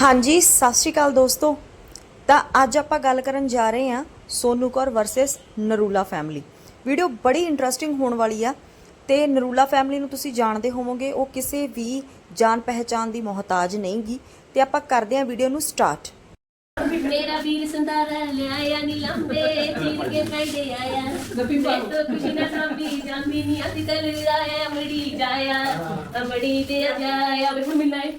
ਹਾਂਜੀ ਸਤਿ ਸ਼੍ਰੀ ਅਕਾਲ ਦੋਸਤੋ। ਤਾਂ ਅੱਜ ਆਪਾਂ ਗੱਲ ਕਰਨ ਜਾ ਰਹੇ ਹਾਂ Sonu Kaur versus Narula family video ਬੜੀ ਇੰਟਰਸਟਿੰਗ ਹੋਣ ਵਾਲੀ ਆ ਤੇ ਨਰੂਲਾ ਫੈਮਿਲੀ ਨੂੰ ਤੁਸੀਂ ਜਾਣਦੇ ਹੋਵੋਗੇ ਉਹ ਕਿਸੇ ਵੀ ਜਾਣ ਪਹਿਚਾਨ ਦੀ ਮੁਹਤਾਜ ਨਹੀਂਗੀ। ਤੇ ਆਪਾਂ ਕਰਦੇ ਹਾਂ ਵੀਡੀਓ ਨੂੰ ਸਟਾਰਟ ਮੇਰਾ ਵੀਰ ਸੰਦਾਰਾ ਲਿਆਇਆ ਨੀ ਲੰਬੇ ਚੀਰ ਕੇ ਪੈਂਦੇ ਆਇਆ। ਤਾਂ ਖੁਸ਼ੀ ਨਾ ਸਾਂਭੀ ਜਾਂਦੀ ਨਹੀਂ ਅਸੀਂ ਤਲ ਆਇਆ ਮੜੀ ਜਾਇਆ ਅਮੜੀ ਤੇ ਜਾਇਆ। ਵੇ ਹੁਣ ਮਿਲਾਏ।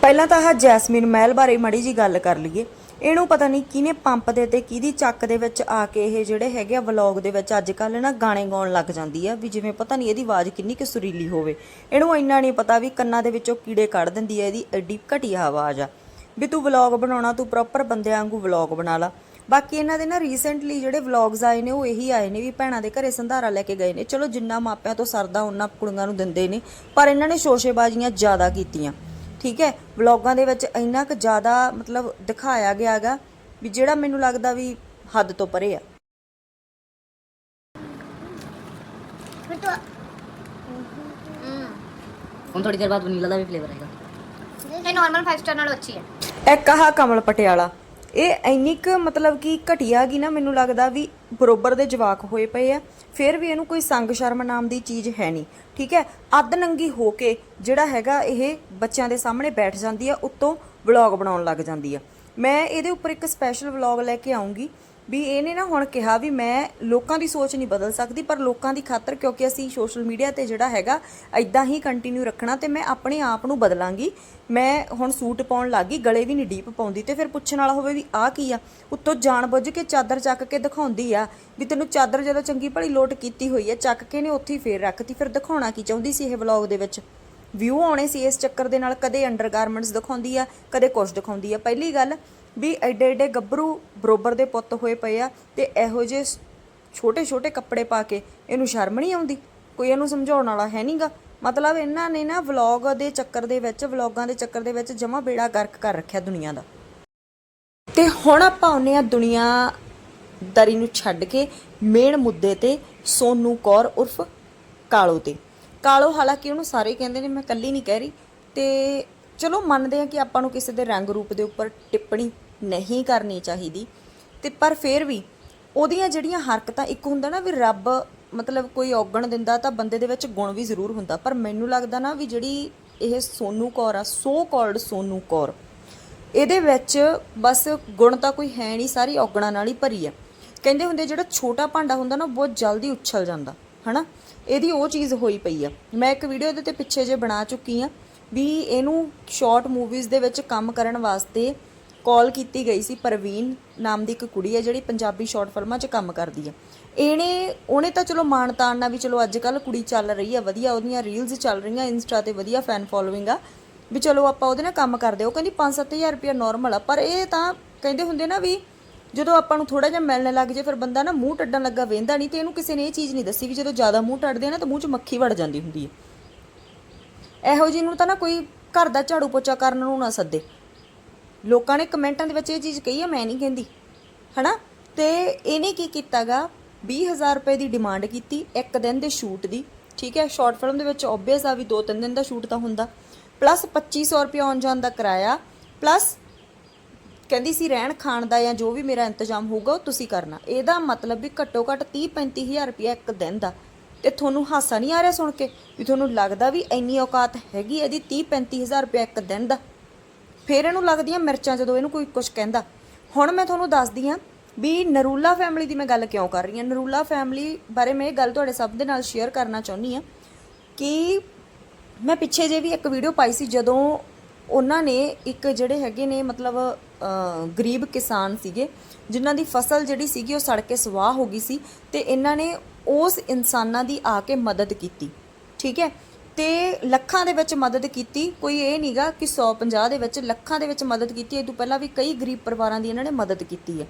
ਪਹਿਲਾਂ ਤਾਂ ਆਹ ਜੈਸਮੀਨ ਮਹਿਲ ਬਾਰੇ ਮੜੀ ਜੀ ਗੱਲ ਕਰ ਲਈਏ। ਇਹਨੂੰ ਪਤਾ ਨਹੀਂ ਕਿਹਨੇ ਪੰਪ ਦੇ ਤੇ ਕਿਹਦੀ ਚੱਕ ਦੇ ਵਿੱਚ ਆ ਕੇ ਇਹ ਜਿਹੜੇ ਹੈਗੇ ਆ ਵਲੌਗ ਦੇ ਵਿੱਚ ਅੱਜ ਕੱਲ ਨਾ ਗਾਣੇ ਗਾਉਣ ਲੱਗ ਜਾਂਦੀ ਆ, ਵੀ ਜਿਵੇਂ ਪਤਾ ਨਹੀਂ ਇਹਦੀ ਆਵਾਜ਼ ਕਿੰਨੀ ਕਿ ਸੁਰੀਲੀ ਹੋਵੇ। ਇਹਨੂੰ ਇੰਨਾ ਨਹੀਂ ਪਤਾ ਵੀ ਕੰਨਾਂ ਦੇ ਵਿੱਚੋਂ ਕੀੜੇ ਕੱਢ ਦਿੰਦੀ ਆ, ਇਹਦੀ ਐਡੀ ਘਟੀਆ ਆਵਾਜ਼ ਆ। ਵੀ ਤੂੰ ਵਲੌਗ ਬਣਾਉਣਾ, ਤੂੰ ਪ੍ਰੋਪਰ ਬੰਦਿਆਂ ਵਾਂਗੂ ਵਲੌਗ ਬਣਾ ਲਾ। ਬਾਕੀ ਇਹਨਾਂ ਦੇ ਨਾ ਰੀਸੈਂਟਲੀ ਜਿਹੜੇ ਵਲੌਗਸ ਆਏ ਨੇ ਉਹ ਇਹੀ ਆਏ ਨੇ ਵੀ ਭੈਣਾਂ ਦੇ ਘਰੇ ਸੰਧਾਰਾ ਲੈ ਕੇ ਗਏ ਨੇ। ਚਲੋ ਜਿੰਨਾ ਮਾਪਿਆਂ ਤੋਂ ਸਰਦਾ ਉਹਨਾਂ ਕੁੜੀਆਂ ਨੂੰ ਦਿੰਦੇ ਨੇ ਪਰ ਇਹਨਾਂ ਨੇ ਸ਼ੋਸ਼ੇਬਾਜ਼ੀਆਂ ਜ਼ਿਆਦਾ ਕੀਤੀਆਂ। ਠੀਕ ਹੈ? ਵਲੌਗਾਂ ਦੇ ਵਿੱਚ ਇੰਨਾ ਕੁ ਜ਼ਿਆਦਾ ਮਤਲਬ ਦਿਖਾਇਆ ਗਿਆਗਾ ਵੀ ਜਿਹੜਾ ਮੈਨੂੰ ਲੱਗਦਾ ਵੀ ਹੱਦ ਤੋਂ ਪਰੇ ਆ। ਹੁਣ ਥੋੜੀ ਦੇਰ ਬਾਅਦ ਵਨੀਲਾ ਦਾ ਵੀ ਫਲੇਵਰ ਆਏਗਾ। ਇਹ ਨਾਰਮਲ 5 ਸਟਾਰ ਨਾਲੋਂ ਅੱਛੀ ਹੈ। ਇੱਕ ਆਹ ਕਮਲ ਪਟਿਆਲਾ। ਇਹ ਇੰਨੀ ਕੁ ਮਤਲਬ ਕਿ ਘਟੀਆ ਗੀ ਨਾ ਮੈਨੂੰ ਲੱਗਦਾ ਵੀ ਬਰੋਬਰ ਦੇ ਜਵਾਕ ਹੋਏ ਪਏ ਆ। ਫਿਰ ਵੀ ਇਹਨੂੰ ਕੋਈ ਸੰਗ ਸ਼ਰਮ ਨਾਮ ਦੀ ਚੀਜ਼ ਹੈ ਨਹੀਂ। ਠੀਕ ਹੈ? ਅੱਧ ਨੰਗੀ ਹੋ ਕੇ ਜਿਹੜਾ ਹੈਗਾ ਇਹ ਬੱਚਿਆਂ ਦੇ ਸਾਹਮਣੇ ਬੈਠ ਜਾਂਦੀ ਆ, ਉੱਤੋਂ ਵਲੌਗ ਬਣਾਉਣ ਲੱਗ ਜਾਂਦੀ ਆ। ਮੈਂ ਇਹਦੇ ਉੱਪਰ ਇੱਕ ਸਪੈਸ਼ਲ ਵਲੌਗ ਲੈ ਕੇ ਆਉਂਗੀ। ਵੀ ਇਹਨੇ ਨਾ ਹੁਣ ਕਿਹਾ ਵੀ ਮੈਂ ਲੋਕਾਂ ਦੀ ਸੋਚ ਨਹੀਂ ਬਦਲ ਸਕਦੀ, ਪਰ ਲੋਕਾਂ ਦੀ ਖਾਤਰ ਕਿਉਂਕਿ ਅਸੀਂ ਸੋਸ਼ਲ ਮੀਡੀਆ ਤੇ ਜਿਹੜਾ ਹੈਗਾ ਐਦਾਂ ਹੀ ਕੰਟੀਨਿਊ ਰੱਖਣਾ ਤੇ ਮੈਂ ਆਪਣੇ ਆਪ ਨੂੰ ਬਦਲਾਂਗੀ। ਮੈਂ ਹੁਣ ਸੂਟ ਪਾਉਣ ਲੱਗੀ ਗਲੇ ਵੀ ਨਹੀਂ ਡੀਪ ਪਾਉਂਦੀ ਤੇ ਫਿਰ ਪੁੱਛਣ ਵਾਲਾ ਹੋਵੇ ਵੀ ਆਹ ਕੀ ਆ? ਉੱਤੋਂ ਜਾਣਬੁੱਝ ਕੇ ਚਾਦਰ ਚੱਕ ਕੇ ਦਿਖਾਉਂਦੀ ਆ ਵੀ ਤੈਨੂੰ ਚਾਦਰ ਜਦੋਂ ਚੰਗੀ ਭਲੀ ਲੋਟ ਕੀਤੀ ਹੋਈ ਆ, ਚੱਕ ਕੇ ਨੇ ਉੱਥੇ ਹੀ ਫੇਰ ਰੱਖਤੀ, ਫਿਰ ਦਿਖਾਉਣਾ ਕੀ ਚਾਹੁੰਦੀ ਸੀ ਇਹ ਵਲੌਗ ਦੇ ਵਿੱਚ? ਵਿਊ ਆਉਣੇ ਸੀ ਇਸ ਚੱਕਰ ਦੇ ਨਾਲ, ਕਦੇ ਅੰਡਰਗਾਰਮੈਂਟਸ ਦਿਖਾਉਂਦੀ ਆ, ਕਦੇ ਕੁਛ ਦਿਖਾਉਂਦੀ ਆ। ਪਹਿਲੀ ਗੱਲ ਵੀ ਐਡੇ ਐਡੇ ਗੱਭਰੂ ਬਰੋਬਰ ਦੇ ਪੁੱਤ ਹੋਏ ਪਏ ਆ ਤੇ ਇਹੋ ਜਿਹੇ ਛੋਟੇ ਛੋਟੇ ਕੱਪੜੇ ਪਾ ਕੇ ਇਹਨੂੰ ਸ਼ਰਮ ਨਹੀਂ ਆਉਂਦੀ? ਕੋਈ ਇਹਨੂੰ ਸਮਝਾਉਣ ਵਾਲਾ ਹੈ ਨਹੀਂਗਾ ਮਤਲਬ ਇਹਨਾਂ ਨੇ ਨਾ ਵਲੌਗ ਦੇ ਚੱਕਰ ਦੇ ਵਿੱਚ, ਵਲੌਗਾਂ ਦੇ ਚੱਕਰ ਦੇ ਵਿੱਚ ਜਮਾ ਬੇੜਾ ਗਰਕ ਕਰ ਰੱਖਿਆ ਦੁਨੀਆ ਦਾ। ਤੇ ਹੁਣ ਆਪਾਂ ਆਉਂਦੇ ਆ ਦੁਨੀਆਦਾਰੀ ਨੂੰ ਛੱਡ ਕੇ ਮੇਨ ਮੁੱਦੇ ਤੇ, ਸੋਨੂ ਕੌਰ ਉਰਫ ਕਾਲੋ ਤੇ। ਕਾਲੋ ਹਾਲਾਂਕਿ ਉਹਨੂੰ ਸਾਰੇ ਕਹਿੰਦੇ ਨੇ, ਮੈਂ ਕੱਲੀ ਨਹੀਂ ਕਹਿ ਰਹੀ। ਤੇ ਚਲੋ ਮੰਨਦੇ ਆ ਕਿ ਆਪਾਂ ਨੂੰ ਕਿਸੇ ਦੇ ਰੰਗ ਰੂਪ ਦੇ ਉੱਪਰ ਟਿੱਪਣੀ ਨਹੀਂ ਕਰਨੀ ਚਾਹੀਦੀ। ਤੇ ਪਰ ਫਿਰ ਵੀ ਉਹਦੀਆਂ ਜਿਹੜੀਆਂ ਹਰਕਤਾਂ, ਇੱਕ ਹੁੰਦਾ ਨਾ ਵੀ ਰੱਬ ਮਤਲਬ ਕੋਈ ਔਗਣ ਦਿੰਦਾ ਤਾਂ ਬੰਦੇ ਦੇ ਵਿੱਚ ਗੁਣ ਵੀ ਜ਼ਰੂਰ ਹੁੰਦਾ। ਪਰ ਮੈਨੂੰ ਲੱਗਦਾ ਨਾ ਵੀ ਜਿਹੜੀ ਇਹ ਸੋਨੂ ਕੌਰ ਆ ਸੋ ਕਾਲਡ ਸੋਨੂ ਕੌਰ, ਇਹਦੇ ਵਿੱਚ ਬਸ ਗੁਣ ਤਾਂ ਕੋਈ ਹੈ ਨਹੀਂ, ਸਾਰੀ ਔਗਣਾਂ ਨਾਲ ਹੀ ਭਰੀ ਆ। ਕਹਿੰਦੇ ਹੁੰਦੇ ਜਿਹੜਾ ਛੋਟਾ ਭਾਂਡਾ ਹੁੰਦਾ ਨਾ ਬਹੁਤ ਜਲਦੀ ਉੱਛਲ ਜਾਂਦਾ, ਹਨਾ? ਇਹਦੀ ਉਹ ਚੀਜ਼ ਹੋਈ ਪਈ ਆ। ਮੈਂ ਇੱਕ ਵੀਡੀਓ ਇਹਦੇ ਤੇ ਪਿੱਛੇ ਜੇ ਬਣਾ ਚੁੱਕੀ ਆ ਵੀ ਇਹਨੂੰ ਸ਼ਾਰਟ ਮੂਵੀਜ਼ ਦੇ ਵਿੱਚ ਕੰਮ ਕਰਨ ਵਾਸਤੇ ਕਾਲ ਕੀਤੀ ਗਈ ਸੀ ਪ੍ਰਵੀਨ ਨਾਮ ਦੀ ਇੱਕ ਕੁੜੀ ਹੈ ਜਿਹੜੀ ਪੰਜਾਬੀ ਸ਼ਾਰਟ ਫਿਲਮਾਂ 'ਚ ਕੰਮ ਕਰਦੀ ਹੈ। ਇਹਨੇ, ਉਹਨੇ ਤਾਂ ਚਲੋ ਮਾਨਤਾਨ ਨਾਲ ਵੀ ਚਲੋ ਅੱਜ ਕੱਲ ਕੁੜੀ ਚੱਲ ਰਹੀ ਆ ਵਧੀਆ ਉਹਦੀਆਂ ਰੀਲਸ ਚੱਲ ਰਹੀਆਂ ਇੰਸਟਾ ਤੇ ਵਧੀਆ ਫੈਨ ਫੋਲੋਇੰਗ ਆ। ਵੀ ਚਲੋ ਆਪਾਂ ਉਹਦੇ ਨਾਲ ਕੰਮ ਕਰਦੇ ਉਹ ਕਹਿੰਦੀ 5-7000 ਰੁਪਇਆ ਨਾਰਮਲ ਆ, ਪਰ ਇਹ ਤਾਂ ਕਹਿੰਦੇ ਹੁੰਦੇ ਨਾ ਵੀ ਜਦੋਂ ਆਪਾਂ ਨੂੰ ਥੋੜਾ ਜਿਹਾ ਮਿਲਣ ਲੱਗ ਜੇ ਫਿਰ ਬੰਦਾ ਨਾ ਮੂੰਹ ਟੱਡਣ ਲੱਗਾ, ਵੇਂਦਾ ਨਹੀਂ ਤੇ ਇਹਨੂੰ ਕਿਸੇ ਨੇ ਇਹ ਚੀਜ਼ ਨਹੀਂ ਦੱਸੀ ਵੀ ਜਦੋਂ ਜ਼ਿਆਦਾ ਮੂੰਹ ਟੱਡਦੇ ਆ ਨਾ ਤਾਂ ਮੂੰਹ 'ਚ ਮੱਖੀ ਵੜ ਜਾਂਦੀ ਹੁੰਦੀ ਹੈ। ਇਹੋ ਜਿਹੀ ਨੂੰ ਤਾਂ ਨਾ ਕੋਈ ਘਰ ਦਾ ਝਾੜੂ ਪੋਚਾ ਕਰਨ ਨੂੰ ਨਾ ਸੱਦੇ। ਲੋਕਾਂ ਨੇ ਕਮੈਂਟਾਂ ਦੇ ਵਿੱਚ ਇਹ ਚੀਜ਼ ਕਹੀ ਆ, ਮੈਂ ਨਹੀਂ ਕਹਿੰਦੀ। ਹਨਾ? ਤੇ ਇਹਨੇ ਕੀ ਕੀਤਾਗਾ? 20000 ਰੁਪਏ ਦੀ ਡਿਮਾਂਡ ਕੀਤੀ, ਇੱਕ ਦਿਨ ਦੇ ਸ਼ੂਟ ਦੀ, ਠੀਕ ਹੈ? ਸ਼ਾਰਟ ਫਿਲਮ ਦੇ ਵਿੱਚ ਆਬਵੀਅਸ ਆ ਵੀ 2-3 ਦਿਨ ਦਾ ਸ਼ੂਟ ਤਾਂ ਹੁੰਦਾ। ਪਲੱਸ 2500 ਰੁਪਏ ਆਉਣ ਜਾਣ ਦਾ ਕਿਰਾਇਆ ਪਲੱਸ ਕਹਿੰਦੀ ਸੀ ਰਹਿਣ ਖਾਣ ਦਾ ਜਾਂ ਜੋ ਵੀ ਮੇਰਾ ਇੰਤਜ਼ਾਮ ਹੋਊਗਾ, ਉਹ ਤੁਸੀਂ ਕਰਨਾ। ਇਹਦਾ ਮਤਲਬ ਵੀ ਘੱਟੋ ਘੱਟ 30 35000 ਰੁਪਏ ਇੱਕ ਦਿਨ ਦਾ। ਤੇ ਤੁਹਾਨੂੰ ਹਾਸਾ ਨਹੀਂ ਆ ਰਿਹਾ ਸੁਣ ਕੇ? ਵੀ ਤੁਹਾਨੂੰ ਲੱਗਦਾ ਵੀ ਇੰਨੀ ਔਕਾਤ ਹੈਗੀ ਇਹਦੀ 30 35000 ਰੁਪਏ ਇੱਕ ਦਿਨ ਦਾ? ਫਿਰ ਇਹਨੂੰ ਲੱਗਦੀਆਂ ਮਿਰਚਾਂ ਜਦੋਂ ਇਹਨੂੰ ਕੋਈ ਕੁਝ ਕਹਿੰਦਾ। ਹੁਣ ਮੈਂ ਤੁਹਾਨੂੰ ਦੱਸਦੀ ਆ ਵੀ ਨਰੂਲਾ ਫੈਮਿਲੀ ਦੀ ਮੈਂ ਗੱਲ ਕਿਉਂ ਕਰ ਰਹੀ ਹਾਂ। ਨਰੂਲਾ ਫੈਮਿਲੀ ਬਾਰੇ ਮੈਂ ਇਹ ਗੱਲ ਤੁਹਾਡੇ ਸਭ ਦੇ ਨਾਲ ਸ਼ੇਅਰ ਕਰਨਾ ਚਾਹੁੰਦੀ ਆ ਕਿ ਮੈਂ ਪਿੱਛੇ ਜੇ ਵੀ ਇੱਕ ਵੀਡੀਓ ਪਾਈ ਸੀ ਜਦੋਂ ਉਹਨਾਂ ਨੇ ਇੱਕ ਜਿਹੜੇ ਹੈਗੇ ਨੇ ਮਤਲਬ ਗਰੀਬ ਕਿਸਾਨ ਸੀਗੇ, ਜਿਨ੍ਹਾਂ ਦੀ ਫਸਲ ਜਿਹੜੀ ਸੀਗੀ ਉਹ ਸੜ ਕੇ ਸਵਾਹ ਹੋ ਗਈ ਸੀ ਤੇ ਇਹਨਾਂ ਨੇ ਉਸ ਇਨਸਾਨਾਂ ਦੀ ਆ ਕੇ ਮਦਦ ਕੀਤੀ। ਠੀਕ ਹੈ? ਤੇ ਲੱਖਾਂ ਦੇ ਵਿੱਚ ਮਦਦ ਕੀਤੀ। ਕੋਈ ਇਹ ਨਹੀਂਗਾ ਕਿ 150 ਦੇ ਵਿੱਚ ਲੱਖਾਂ ਦੇ ਵਿੱਚ ਮਦਦ ਕੀਤੀ। ਇਹ ਤੋਂ ਪਹਿਲਾਂ ਵੀ ਕਈ ਗਰੀਬ ਪਰਿਵਾਰਾਂ ਦੀ ਇਹਨਾਂ ਨੇ ਮਦਦ ਕੀਤੀ ਹੈ।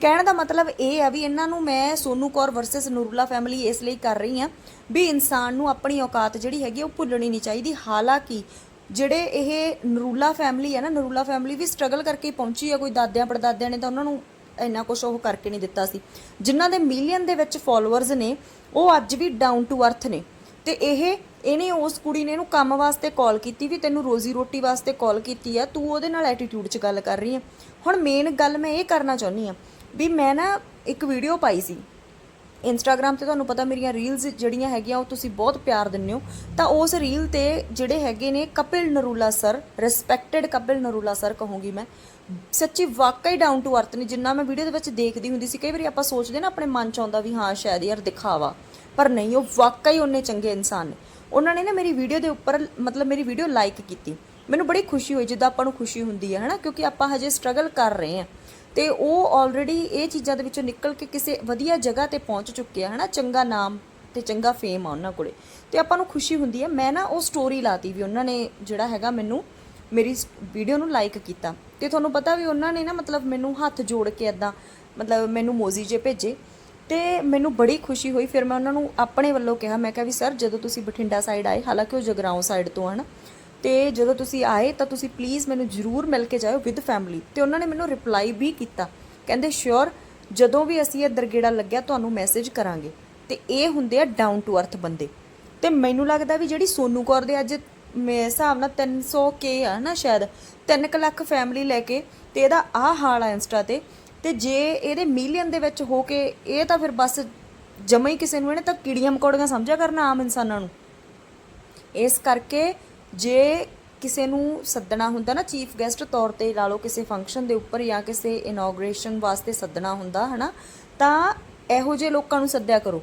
ਕਹਿਣ ਦਾ ਮਤਲਬ ਇਹ ਆ ਵੀ ਇਹਨਾਂ ਨੂੰ ਮੈਂ ਸੋਨੂ ਕੌਰ ਵਰਸਸ ਨੂਰੁੱਲਾ ਫੈਮਿਲੀ ਇਸ ਲਈ ਕਰ ਰਹੀ ਆ ਵੀ ਇਨਸਾਨ ਨੂੰ ਆਪਣੀ ਔਕਾਤ ਜਿਹੜੀ ਹੈਗੀ ਉਹ ਭੁੱਲਣੀ ਨਹੀਂ ਚਾਹੀਦੀ। ਹਾਲਾਂਕਿ ਜਿਹੜੇ ਇਹ ਨਰੂਲਾ ਫੈਮਿਲੀ ਹੈ ਨਾ, ਨਰੂਲਾ ਫੈਮਿਲੀ ਵੀ ਸਟਰਗਲ ਕਰਕੇ ਪਹੁੰਚੀ ਆ। ਕੋਈ ਦਾਦਿਆਂ ਪੜਦਾਦਿਆਂ ਨੇ ਤਾਂ ਉਹਨਾਂ ਨੂੰ ਇੰਨਾ ਕੁਝ ਉਹ ਕਰਕੇ ਨਹੀਂ ਦਿੱਤਾ ਸੀ। ਜਿਨ੍ਹਾਂ ਦੇ ਮਿਲੀਅਨ ਦੇ ਵਿੱਚ ਫਾਲੋਅਰਸ ਨੇ, ਉਹ ਅੱਜ ਵੀ ਡਾਊਨ ਟੂ ਅਰਥ ਨੇ। ਤੇ ਇਹ ਇਹਨੇ ਉਸ ਕੁੜੀ ਨੇ ਇਹਨੂੰ ਕੰਮ ਵਾਸਤੇ ਕਾਲ ਕੀਤੀ ਵੀ ਤੈਨੂੰ ਰੋਜ਼ੀ ਰੋਟੀ ਵਾਸਤੇ ਕਾਲ ਕੀਤੀ ਆ, ਤੂੰ ਉਹਦੇ ਨਾਲ ਐਟੀਟਿਊਡ 'ਚ ਗੱਲ ਕਰ ਰਹੀ ਆ। ਹੁਣ ਮੇਨ ਗੱਲ ਮੈਂ ਇਹ ਕਰਨਾ ਚਾਹੁੰਦੀ ਆ ਵੀ ਮੈਂ ਨਾ ਇੱਕ ਵੀਡੀਓ ਪਾਈ ਸੀ। ਇੰਸਟਾਗ੍ਰam ਤੇ ਤੁਹਾਨੂੰ ਪਤਾ ਮੇਰੀਆਂ ਰੀਲਸ ਜਿਹੜੀਆਂ ਹੈਗੀਆਂ, ਉਹ ਤੁਸੀਂ ਬਹੁਤ ਪਿਆਰ ਦਿੰਦੇ ਹੋ। ਤਾਂ ਉਸ ਰੀਲ ਤੇ ਜਿਹੜੇ ਹੈਗੇ ਨੇ Kapil Narula sir respected Kapil Narula sir ਕਹੂੰਗੀ ਮੈਂ, ਸੱਚੀ ਵਾਕਈ ਡਾਊਨ ਟੂ ਅਰਥ ਨੇ। ਜਿੰਨਾ ਮੈਂ ਵੀਡੀਓ ਦੇ ਵਿੱਚ ਦੇਖਦੀ ਹੁੰਦੀ ਸੀ, ਕਈ ਵਾਰੀ ਆਪਾਂ ਸੋਚਦੇ ਨਾ ਆਪਣੇ ਮਨ ਚ ਆਉਂਦਾ ਵੀ ਹਾਂ, ਸ਼ਾਇਦ ਯਾਰ ਦਿਖਾਵਾ। ਪਰ ਨਹੀਂ, ਉਹ ਵਾਕਈ ਉਹਨੇ ਚੰਗੇ ਇਨਸਾਨ ਨੇ। ਉਹਨਾਂ ਨੇ ਨਾ ਮੇਰੀ ਵੀਡੀਓ ਦੇ ਉੱਪਰ ਮਤਲਬ ਮੇਰੀ ਵੀਡੀਓ ਲਾਈਕ ਕੀਤੀ। ਮੈਨੂੰ ਬੜੀ ਖੁਸ਼ੀ ਹੋਈ ਜਿੱਦਾਂ ਆਪਾਂ ਨੂੰ ਖੁਸ਼ੀ ਹੁੰਦੀ ਹੈ, ਹਨਾ? ਕਿਉਂਕਿ ਆਪਾਂ ਹਜੇ ਸਟਰਗਲ ਕਰ ਰਹੇ ਹਾਂ। ਤੇ ਉਹ ਆਲਰੇਡੀ ਇਹ ਚੀਜ਼ਾਂ ਦੇ ਵਿੱਚੋਂ ਨਿਕਲ ਕੇ ਕਿਸੇ ਵਧੀਆ ਜਗ੍ਹਾ ਤੇ ਪਹੁੰਚ ਚੁੱਕੇ ਆ, ਹਨਾ? ਚੰਗਾ ਨਾਮ ਤੇ ਚੰਗਾ ਫੇਮ ਆ ਉਹਨਾਂ ਕੋਲੇ। ਤੇ ਆਪਾਂ ਨੂੰ ਖੁਸ਼ੀ ਹੁੰਦੀ ਹੈ। ਮੈਂ ਨਾ ਉਹ ਸਟੋਰੀ ਲਾਤੀ ਵੀ ਉਹਨਾਂ ਨੇ ਜਿਹੜਾ ਹੈਗਾ ਮੈਨੂੰ ਮੇਰੀ ਵੀਡੀਓ ਨੂੰ ਲਾਈਕ ਕੀਤਾ। ਤੇ ਤੁਹਾਨੂੰ ਪਤਾ ਵੀ ਉਹਨਾਂ ਨੇ ਨਾ ਮਤਲਬ ਮੈਨੂੰ ਹੱਥ ਜੋੜ ਕੇ ਇਦਾਂ ਮਤਲਬ ਮੈਨੂੰ ਮੋਜ਼ੀ ਜੇ ਭੇਜੇ। ਤੇ ਮੈਨੂੰ ਬੜੀ ਖੁਸ਼ੀ ਹੋਈ, ਫਿਰ ਮੈਂ ਉਹਨਾਂ ਨੂੰ ਆਪਣੇ ਵੱਲੋਂ ਕਿਹਾ, ਮੈਂ ਕਿਹਾ ਵੀ ਸਰ, ਜਦੋਂ ਤੁਸੀਂ ਬਠਿੰਡਾ ਸਾਈਡ ਆਏ, ਹਾਲਾਂਕਿ ਉਹ ਜਗਰਾਉਂ ਸਾਈਡ ਤੋਂ ਹਨ, ਤੇ ਜਦੋਂ ਤੁਸੀਂ ਆਏ ਤਾਂ ਤੁਸੀਂ ਪਲੀਜ਼ ਮੈਨੂੰ ਜ਼ਰੂਰ ਮਿਲ ਕੇ ਜਾਇਓ ਵਿਦ ਫੈਮਿਲੀ ਤੇ ਉਹਨਾਂ ਨੇ ਮੈਨੂੰ ਰਿਪਲਾਈ ਵੀ ਕੀਤਾ, ਕਹਿੰਦੇ ਸ਼ੋਰ ਜਦੋਂ ਵੀ ਅਸੀਂ ਇਹ ਦਰਗੇੜਾ ਲੱਗਿਆ, ਤੁਹਾਨੂੰ ਮੈਸੇਜ ਕਰਾਂਗੇ। ਤੇ ਇਹ ਹੁੰਦੇ ਆ ਡਾਊਨ ਟੂ ਅਰਥ ਬੰਦੇ। ਤੇ ਮੈਨੂੰ ਲੱਗਦਾ ਵੀ ਜਿਹੜੀ ਸੋਨੂ ਕੌਰ ਦੇ ਅੱਜ ਮੇਰੇ ਹਿਸਾਬ ਨਾਲ 300 ਕੇ ਆ ਨਾ ਸ਼ਾਇਦ 3 ਲੱਖ ਫੈਮਿਲੀ ਲੈ ਕੇ, ਤੇ ਇਹਦਾ ਆਹ ਹਾਲ ਆ ਇੰਸਟਾ ਤੇ ਤੇ ਜੇ ਇਹਦੇ ਮਿਲੀਅਨ ਦੇ ਵਿੱਚ ਹੋ ਕੇ ਇਹ ਤਾਂ ਫਿਰ ਬਸ ਜਮਾ ਹੀ ਕਿਸੇ ਨੂੰ ਇਹਨੇ ਤਾਂ ਕੀੜੀਆਂ ਮਕੌੜੀਆਂ ਸਮਝਿਆ ਕਰਨਾ ਆਮ ਇਨਸਾਨਾਂ ਨੂੰ। ਇਸ ਕਰਕੇ ਜੇ ਕਿਸੇ ਨੂੰ ਸੱਦਣਾ ਹੁੰਦਾ ਨਾ ਚੀਫ ਗੈਸਟ ਤੌਰ ਤੇ ਲਾ ਲਓ ਕਿਸੇ ਫੰਕਸ਼ਨ ਦੇ ਉੱਪਰ ਜਾਂ ਕਿਸੇ ਇਨੋਗ੍ਰੇਸ਼ਨ ਵਾਸਤੇ ਸੱਦਣਾ ਹੁੰਦਾ, ਹਨਾ, ਤਾਂ ਇਹੋ ਜਿਹੇ ਲੋਕਾਂ ਨੂੰ ਸੱਦਿਆ ਕਰੋ।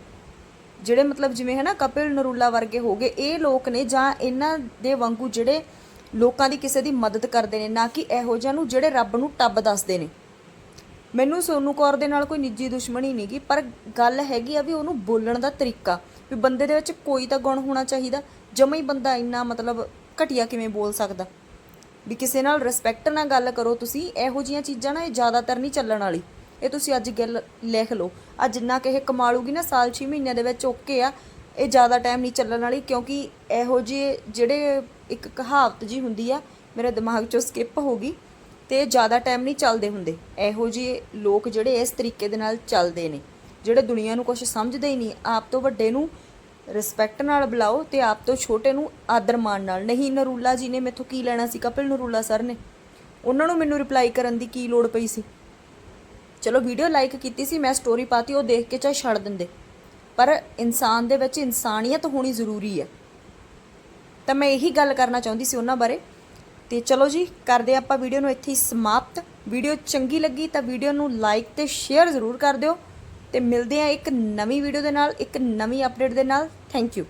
ਜਿਹੜੇ ਮਤਲਬ ਜਿਵੇਂ ਹੈ ਨਾ ਕਪਿਲ ਨਰੂਲਾ ਵਰਗੇ ਹੋ ਗਏ, ਇਹ ਲੋਕ ਨੇ ਜਾਂ ਇਹਨਾਂ ਦੇ ਵਾਂਗੂ ਜਿਹੜੇ ਲੋਕਾਂ ਦੀ ਕਿਸੇ ਦੀ ਮਦਦ ਕਰਦੇ ਨੇ, ਨਾ ਕਿ ਇਹੋ ਜਿਹਾ ਨੂੰ ਜਿਹੜੇ ਰੱਬ ਨੂੰ ਟੱਬ ਦੱਸਦੇ ਨੇ। ਮੈਨੂੰ ਸੋਨੂ ਕੌਰ ਦੇ ਨਾਲ ਕੋਈ ਨਿੱਜੀ ਦੁਸ਼ਮਣੀ ਨਹੀਂਗੀ ਪਰ ਗੱਲ ਹੈਗੀ ਆ ਵੀ ਉਹਨੂੰ ਬੋਲਣ ਦਾ ਤਰੀਕਾ, ਵੀ ਬੰਦੇ ਦੇ ਵਿੱਚ ਕੋਈ ਤਾਂ ਗੁਣ ਹੋਣਾ ਚਾਹੀਦਾ, ਜਮਾ ਹੀ ਬੰਦਾ ਇੰਨਾ ਮਤਲਬ ਘਟੀਆ ਕਿਵੇਂ ਬੋਲ ਸਕਦਾ। ਵੀ ਕਿਸੇ ਨਾਲ ਰਿਸਪੈਕਟ ਨਾਲ ਗੱਲ ਕਰੋ ਤੁਸੀਂ, ਇਹੋ ਜੀਆਂ ਚੀਜ਼ਾਂ ਨਾ ਇਹ ਜ਼ਿਆਦਾਤਰ ਨਹੀਂ ਚੱਲਣ ਵਾਲੀ। ਇਹ ਤੁਸੀਂ ਅੱਜ ਗੱਲ ਲਿਖ ਲਓ। ਆ ਜਿੰਨਾ ਕਿ ਇਹ ਕਮਾ ਲੂਗੀ ਨਾ, ਸਾਲ 6 ਮਹੀਨਿਆਂ ਦੇ ਵਿੱਚ ਓਕੇ ਆ, ਇਹ ਜ਼ਿਆਦਾ ਟਾਈਮ ਨਹੀਂ ਚੱਲਣ ਵਾਲੀ, ਕਿਉਂਕਿ ਇਹੋ ਜਿਹੇ ਜਿਹੜੇ ਇੱਕ ਕਹਾਵਤ ਜੀ ਹੁੰਦੀ ਆ, ਮੇਰੇ ਦਿਮਾਗ ਚੋਂ ਸਕਿਪ ਹੋ ਗਈ। ਤੇ ਜ਼ਿਆਦਾ ਟਾਈਮ ਨਹੀਂ ਚੱਲਦੇ ਹੁੰਦੇ। ਇਹੋ ਜਿਹੇ ਲੋਕ ਜਿਹੜੇ ਇਸ ਤਰੀਕੇ ਦੇ ਨਾਲ ਚੱਲਦੇ ਨੇ, ਜਿਹੜੇ ਦੁਨੀਆ ਨੂੰ ਕੁਝ ਸਮਝਦੇ ਹੀ ਨਹੀਂ। ਆਪ ਤੋਂ ਵੱਡੇ ਨੂੰ ਰਿਸਪੈਕਟ ਨਾਲ ਬੁਲਾਓ ਤੇ ਆਪ ਤੋਂ ਛੋਟੇ ਨੂੰ ਆਦਰ ਮਾਣ ਨਾਲ। ਨਹੀਂ, ਨਰੂਲਾ ਜੀ ਨੇ ਮੈਥੋਂ ਕੀ ਲੈਣਾ ਸੀ? ਕਪਿਲ ਨਰੂਲਾ ਸਰ ਨੇ। ਉਹਨਾਂ ਨੂੰ ਮੈਨੂੰ ਰਿਪਲਾਈ ਕਰਨ ਦੀ ਕੀ ਲੋੜ ਪਈ ਸੀ? ਚਲੋ ਵੀਡੀਓ ਲਾਈਕ ਕੀਤੀ ਸੀ, ਮੈਂ ਸਟੋਰੀ ਪਾਤੀ, ਉਹ ਦੇਖ ਕੇ ਚਾਹੇ ਛੱਡ ਦਿੰਦੇ। ਪਰ ਇਨਸਾਨ ਦੇ ਵਿੱਚ ਇਨਸਾਨੀਅਤ ਹੋਣੀ ਜ਼ਰੂਰੀ ਹੈ। ਤਾਂ ਮੈਂ ਇਹੀ ਗੱਲ ਕਰਨਾ ਚਾਹੁੰਦੀ ਸੀ ਉਹਨਾਂ ਬਾਰੇ। ਤੇ ਚਲੋ ਜੀ, ਕਰਦੇ ਆਪਾਂ ਵੀਡੀਓ ਨੂੰ ਇੱਥੇ ਹੀ ਸਮਾਪਤ। ਵੀਡੀਓ ਚੰਗੀ ਲੱਗੀ ਤਾਂ ਵੀਡੀਓ ਨੂੰ ਲਾਈਕ ਤੇ ਸ਼ੇਅਰ ਜ਼ਰੂਰ ਕਰ ਦਿਓ। ਤੇ ਮਿਲਦੇ ਆ ਇੱਕ ਨਵੀਂ ਵੀਡੀਓ ਦੇ ਨਾਲ, ਇੱਕ ਨਵੀਂ ਅਪਡੇਟ ਦੇ ਨਾਲ। Thank you